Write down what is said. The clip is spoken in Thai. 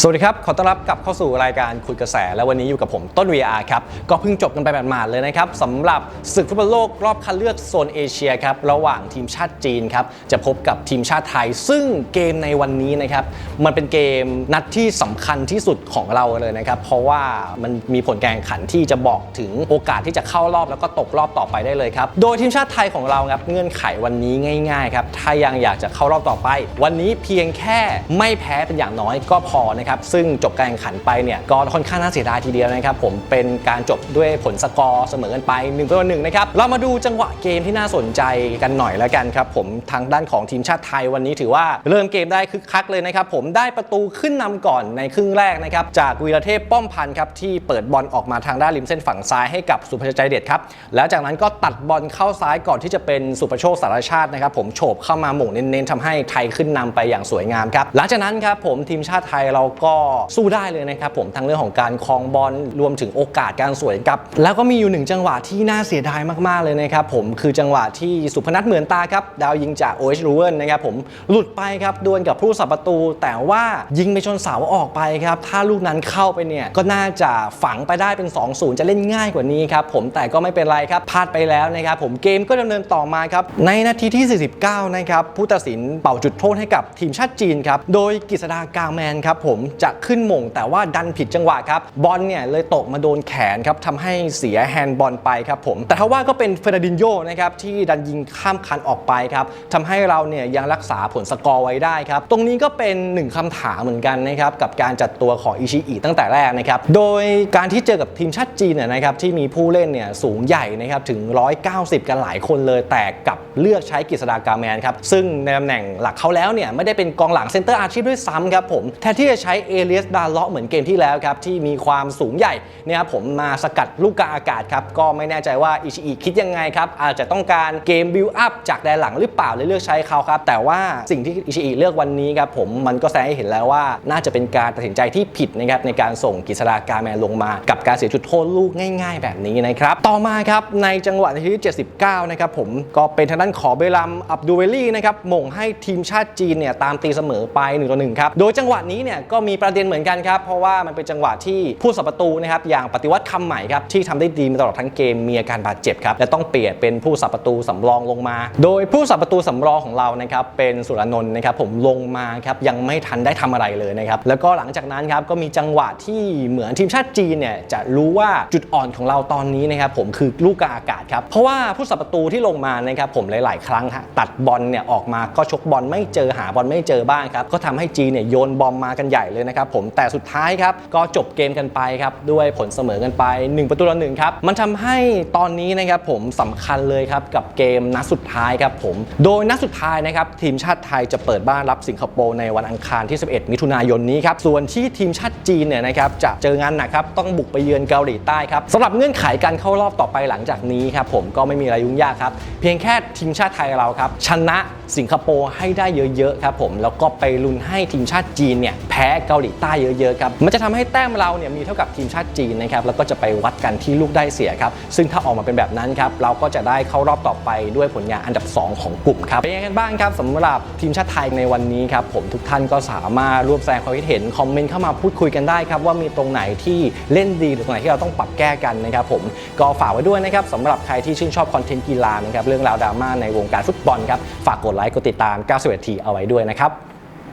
สวัสดีครับ ขอต้อนรับกลับเข้าสู่รายการคุยกระแส และวันนี้อยู่กับผมต้น VR ครับ ก็เพิ่งจบกันไปหมาดๆเลยนะครับสำหรับศึกฟุตบอลโลกรอบคัดเลือกโซนเอเชียครับ ระหว่างทีมชาติจีนครับ จะพบกับทีมชาติไทย ซึ่งเกมในวันนี้นะครับ มันเป็นเกมนัดที่สำคัญที่สุดของเราเลยนะครับ เพราะว่ามันมีผลการแข่งขันที่จะบอกถึงโอกาสที่จะเข้ารอบแล้วก็ตกรอบต่อไปได้เลยครับ โดยทีมชาติไทยของเราครับเงื่อนไขวันนี้ง่ายๆครับถ้ายังอยากจะเข้ารอบต่อไป วันนี้เพียงแค่ไม่แพ้เป็นอย่างน้อยก็พอนะครับซึ่งจบการแข่งขันไปเนี่ยก็ค่อนข้างน่าเสียดายทีเดียวนะครับผมเป็นการจบด้วยผลสกอร์เสมอกันไป1ต่อ1นะครับเรามาดูจังหวะเกมที่น่าสนใจกันหน่อยแล้วกันครับผมทางด้านของทีมชาติไทยวันนี้ถือว่าเริ่มเกมได้คึกคักเลยนะครับผมได้ประตูขึ้นนำก่อนในครึ่งแรกนะครับจากวีรเทพป้อมพันธ์ครับที่เปิดบอลออกมาทางด้านริมเส้นฝั่งซ้ายให้กับสุภชัยใจเด็ดครับแล้วจากนั้นก็ตัดบอลเข้าซ้ายก่อนที่จะเป็นสุประโชคสารชาตินะครับผมโฉบเข้ามาหม่งเน้นๆทำให้ไทยขึ้นนำไปอย่างสวยงามครับหลังจากนั้นครับผมทีมชาติไทยเราก็สู้ได้เลยนะครับผมทั้งเรื่องของการคลองบอลรวมถึงโอกาสการสวยกับ แล้วก็มีอยู่หนึ่งจังหวะที่น่าเสียดายมากๆเลยนะครับผมคือจังหวะที่สุพนัทเหมือนตาครับดาวยิงจากโอเอชรูเวนนะครับผมหลุดไปครับดวลกับผู้สับประตู แต่ว่ายิงไปชนเสาออกไปครับถ้าลูกนั้นเข้าไปเนี่ยก็น่าจะฝังไปได้เป็น 2-0 จะเล่นง่ายกว่านี้ครับผมแต่ก็ไม่เป็นไรครับพลาดไปแล้วนะครับผมเกมก็ดำเนินต่อมาครับในนาทีที่ 49 นะครับผู้ตัดสินเป่าจุดโทษให้กับทีมชาติจีนครับโดยกฤษดากาแมนครับผมจะขึ้นมง แต่ว่าดันผิดจังหวะครับบอลเนี่ยเลยตกมาโดนแขนครับทำให้เสียแฮนด์บอลไปครับผม แต่ทว่าก็เป็นเฟรดินโยนะครับที่ดันยิงข้ามคันออกไปครับทำให้เราเนี่ยยังรักษาผลสกอร์ไว้ได้ครับ ตรงนี้ก็เป็นหนึ่งคำถามเหมือนกันนะครับกับการจัดตัวของอิชิอิตั้งแต่แรกนะครับ โดยการที่เจอกับทีมชาติจีนเนี่ยนะครับที่มีผู้เล่นเนี่ยสูงใหญ่นะครับถึง 190 กันหลายคนเลยแต่กับเลือกใช้กฤษดากาแมนครับซึ่งในตำแหน่งหลักเขาแล้วเนี่ยไม่ได้เป็นกองหลังเซนเตอร์อาชีพด้วยซ้ำครับผมแทนที่จะใช้ช้เอเลียสดาเลาะเหมือนเกมที่แล้วครับที่มีความสูงใหญ่เนี่ยครับผมมาสกัดลูกกาอากาศครับก็ไม่แน่ใจว่าอิชิอิคิดยังไงครับอาจจะต้องการเกมบิลอัพจากแดนหลังหรือเปล่าเลยเลือกใช้เขาครับแต่ว่าสิ่งที่อิชิอิเลือกวันนี้ครับผมมันก็แสดงให้เห็นแล้วว่าน่าจะเป็นการตัดสินใจที่ผิดนะครับในการส่งกฤษดากาแมนลงมา กับการเสียจุดโทษลูกง่าย ๆ แบบนี้นะครับต่อมาครับในจังหวะที่ 79 นะครับผมก็เป็นทางด้านขอเบลัมอับดูเวลลี่นะครับหม่งให้ทีมชาติจีนเนี่ยตามตีเสมอไป1ต่อ1ครับโดยจังหวะนี้เนี่ยก็มีประเด็นเหมือนกันครับ เพราะว่ามันเป็นจังหวะที่ผู้สับประตูนะครับอย่างปฏิวัติคำใหม่ครับที่ทำได้ดีมาตลอดทั้งเกมมีอาการบาดเจ็บครับและต้องเปลี่ยนเป็นผู้สับประตูสำรองลงมา โดยผู้สับประตูสำรองของเรานะครับเป็นสุรนนท์นะครับผมลงมาครับยังไม่ทันได้ทำอะไรเลยนะครับแล้วก็หลังจากนั้นครับก็มีจังหวะที่เหมือนทีมชาติจีนเนี่ยจะรู้ว่าจุดอ่อนของเราตอนนี้นะครับผมคือลูกกาอากาศครับเพราะว่าผู้สับประตูที่ลงมานะครับผมหลาย ๆ ครั้งตัดบอลเนี่ยออกมาก็ชกบอลไม่เจอหาบอลไม่เจอบ้างครับก็ทำให้จีนเนี่ยโยนบอมมากันใหญ่เลยนะครับผมแต่สุดท้ายครับก็จบเกมกันไปครับด้วยผลเสมอกันไป 1 ประตูต่อหนึ่งครับมันทำให้ตอนนี้นะครับผมสำคัญเลยครับกับเกมนัดสุดท้ายครับผมโดยนัดสุดท้ายนะครับทีมชาติไทยจะเปิดบ้านรับสิงคโปร์ในวันอังคารที่ 11 มิถุนายนนี้ครับส่วนที่ทีมชาติจีนเนี่ยนะครับจะเจองานหนักครับต้องบุกไปเยือนเกาหลีใต้ครับสำหรับเงื่อนไขการเข้ารอบต่อไปหลังจากนี้ครับผมก็ไม่มีอะไรยุ่งยากครับเพียงแค่ทีมชาติไทยเราครับชนะสิงคโปร์ให้ได้เยอะๆครับผมแล้วก็ไปลุ้นให้ทีมชาติจีนเนี่ย พ้เกาหลีใต้เยอะๆครับมันจะทำให้แต้มเราเนี่ยมีเท่ากับทีมชาติจีนนะครับแล้วก็จะไปวัดกันที่ลูกได้เสียครับซึ่งถ้าออกมาเป็นแบบนั้นครับเราก็จะได้เข้ารอบต่อไปด้วยผลงานอันดับ 2 ของกลุ่มครับเป็นยังไงกันบ้างครับสำหรับทีมชาติไทยในวันนี้ครับผมทุกท่านก็สามารถร่วมแสดงความคิดเห็นคอมเมนต์เข้ามาพูดคุยกันได้ครับว่ามีตรงไหนที่เล่นดีหรือตรงไหนที่เราต้องปรับแก้กันนะครับผมก็ฝากไว้ด้วยนะครับสำหรับใครที่ชื่นชอบคอนเทนต์กีฬานะครับเรื่องราวดราม่าในวงการฟุตบอลครับฝากกดไลค์กดติดตาม 91 ทีเอาไว้ด้วยนะครับ